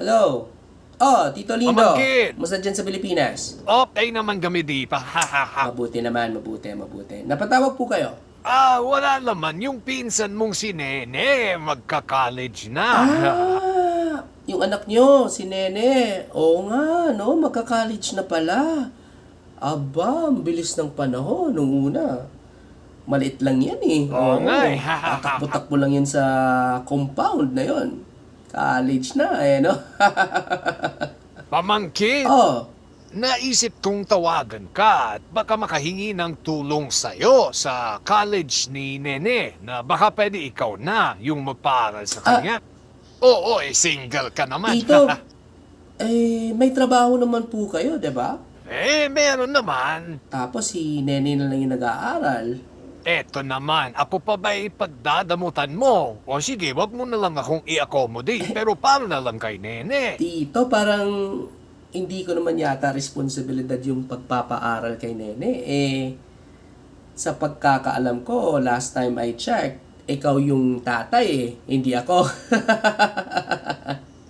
Hello. Oh, Tito Lindo. Pamangkin. Musta dyan sa Pilipinas? Okay naman kami di pa. Mabuti naman, mabuti, mabuti. Napatawag po kayo. ah, wala naman. Yung pinsan mong si Nene, magka-college na. Ah, yung anak nyo, si Nene. Oo nga, no? Magka-college na pala. Aba, ang bilis ng panahon nung una. Maliit lang yan eh. Oo nga eh. Tatakbo-takbo lang yan sa compound na yon. College na eh, no? Pamangkin, oh, naisip kong tawagan ka at baka makahingi ng tulong sa'yo sa college ni Nene na baka pwede ikaw na yung magpaaral sa kanya. Oo, eh, single ka naman. Tito, eh, may trabaho naman po kayo, di ba? eh, meron naman. Tapos si Nene na lang yung nag-aaral. Eto naman, ako pa ba ipagdadamutan mo? O sige, wag mo na lang akong i-accommodate, pero para na lang kay Nene. Tito, parang hindi ko naman yata responsibilidad yung pagpapaaral kay Nene. Eh, sa pagkakaalam ko, last time I checked, ikaw yung tatay eh, hindi ako.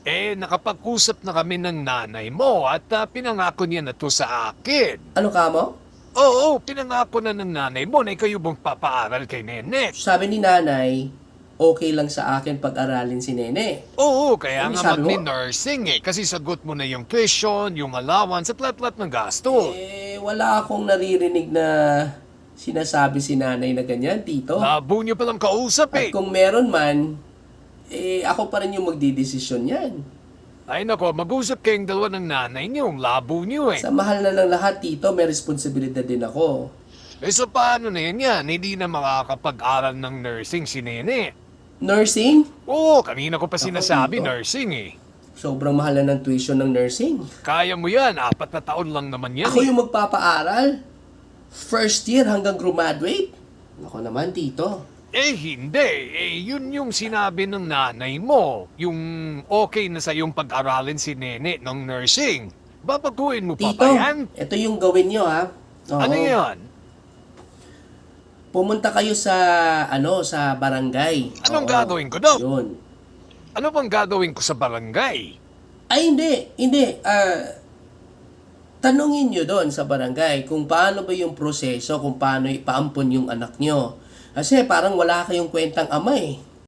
Eh, nakapag-usap na kami ng nanay mo at ah, pinangako niya na to sa akin. ano ka mo? Oo, pinangako na ng nanay mo na ikaw yung magpapaaral kay Nene. Sabi ni nanay, okay lang sa akin pag-aralin si Nene. Oo, kaya Ano nga sabi mo? magni-nursing eh. Kasi sagot mo na yung tuition, yung allowance, at lahat-lahat ng gasto. Eh, wala akong naririnig na sinasabi si nanay na ganyan, tito. Labo niyo palang kausap At eh. kung meron man, eh, ako pa rin yung magdidesisyon yan. Ay nako, mag-usap kayong dalawa ng nanay niyo, ang labo niyo eh. Sa mahal na ng lahat, tito, may responsibilidad din ako. Eh so paano na yan yan? Hindi na makakapag-aral ng nursing si Nene. Nursing? Oo, kanina ko pa sinasabi Tito. nursing eh. Sobrang mahal na ng tuition ng nursing. Kaya mo yan, apat na taon lang naman yan Ako eh. yung magpapaaral. First year hanggang graduate. Ako naman, tito. Eh hindi, eh yun yung sinabi ng nanay mo. Yung okay na sa yung pag-aralin si Nene ng nursing. Babaguhin mo pa Tito, ba yan? ito yung gawin nyo, ha? Oo. Ano yan? Pumunta kayo sa, ano, sa barangay. Anong Oo. gagawin ko daw? Yun. Ano bang gagawin ko sa barangay? Ay, hindi. Hindi. Ah, tanungin nyo doon sa barangay kung paano ba yung proseso, kung paano ipaampon yung anak nyo. Kasi parang wala kayong kwentang ama eh.